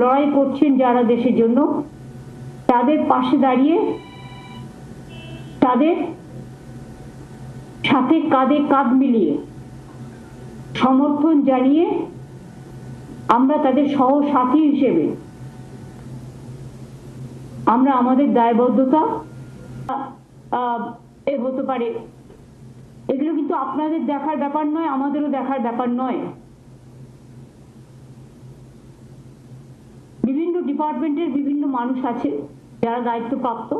লড়াই করছেন যারা দেশের জন্য, তাদের পাশে দাঁড়িয়ে, তাদের সাথে কাঁধে কাঁধ মিলিয়ে সমর্থন জানিয়ে আমরা তাদের সহসাথী হিসেবে, আমরা আমাদের দায়বদ্ধতা এ হতে পারে। এগুলো কিন্তু আপনাদের দেখার ব্যাপার নয়, আমাদেরও দেখার ব্যাপার নয়। বিভিন্ন ডিপার্টমেন্টের বিভিন্ন মানুষ আছে যারা দায়িত্বপ্রাপ্ত।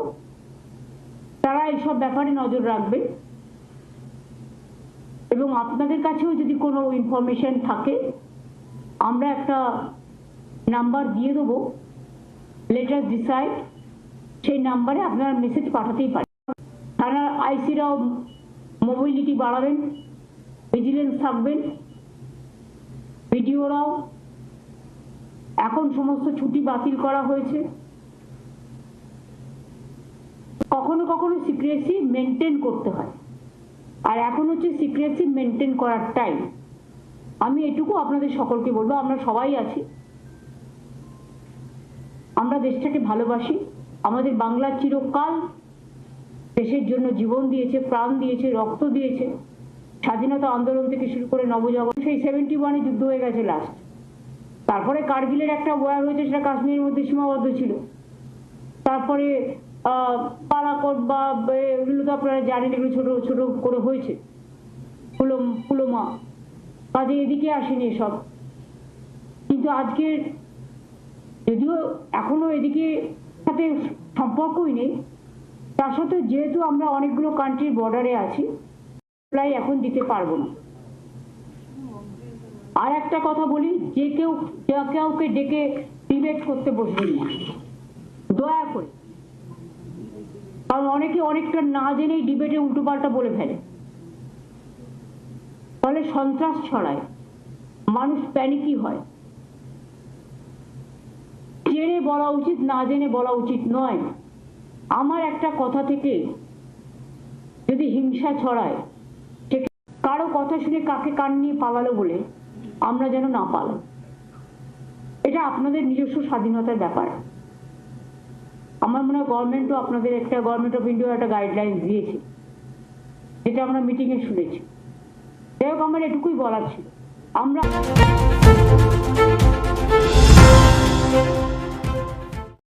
তারা এইসব ব্যাপারে নজর রাখবে। এবং আপনাদের কাছেও যদি কোনো ইনফরমেশন থাকে, আমরা একটা নাম্বার দিয়ে দেবো। লেটার ডিসাইড সেই নাম্বারে আপনারা মেসেজ পাঠাতেই পারেন। থানার আইসিরাও মোবিলিটি বাড়াবেন ভিজিলেন্স থাকবেন ভিডিওরাও এখন সমস্ত ছুটি বাতিল করা হয়েছে। কখনো কখনো সিক্রেসি মেনটেন করতে হয়। আর এখন হচ্ছে সিক্রেসি মেনটেন করার টাইম আমি এটুকু আপনাদের সকলকে বলব, আমরা সবাই আছি। আমরা দেশটাকে ভালোবাসি। আমাদের বাংলা চিরকাল দেশের জন্য জীবন দিয়েছে, প্রাণ দিয়েছে, রক্ত দিয়েছে। স্বাধীনতা আন্দোলন থেকে শুরু করে নবজাগরণ, সেই সেভেন্টি ওয়ানে যুদ্ধ হয়ে গেছে লাস্ট তারপরে কার্গিলের একটা ওয়ার হয়েছে, সেটা কাশ্মীরের মধ্যে সীমাবদ্ধ ছিল। তারপরে পালাকোট বা এগুলো তো আপনারা জানেন, এগুলো ছোট ছোট করে হয়েছে। পুলম, পুলোমা। কাজে এদিকে আসেনি এসব। কিন্তু আজকের, যদিও এখনও এদিকে সাথে সম্পর্কই নেই, তার সাথে যেহেতু আমরা অনেকগুলো কান্ট্রির বর্ডারে আছি প্রায় এখন দিতে পারব না। আর একটা কথা বলি, যে কেউ কাউকে ডেকে ডিবেট করতে বসবেন না। দয়া করে। কারণ অনেকে অনেকটা না জেনেই ডিবেটে উল্টোপাল্টা বলে ফেলে। ফলে সন্ত্রাস ছড়ায়। মানুষ প্যানিকি হয়। জেনে বলা উচিত, না জেনে বলা উচিত নয়। আমার একটা কথা থেকে যদি হিংসা ছড়ায় কারও কথা শুনে কাকে কান নিয়ে পালালো বলে আমরা যেন না পালাই। এটা আপনাদের নিজস্ব স্বাধীনতার ব্যাপার। আমার মনে হয় গভর্নমেন্টও আপনাদের একটা গভর্নমেন্ট অফ ইন্ডিয়া একটা গাইডলাইন দিয়েছে, যেটা আমরা মিটিংয়ে শুনেছি। যাই হোক, আমার এটুকুই বলার ছিল। আমরা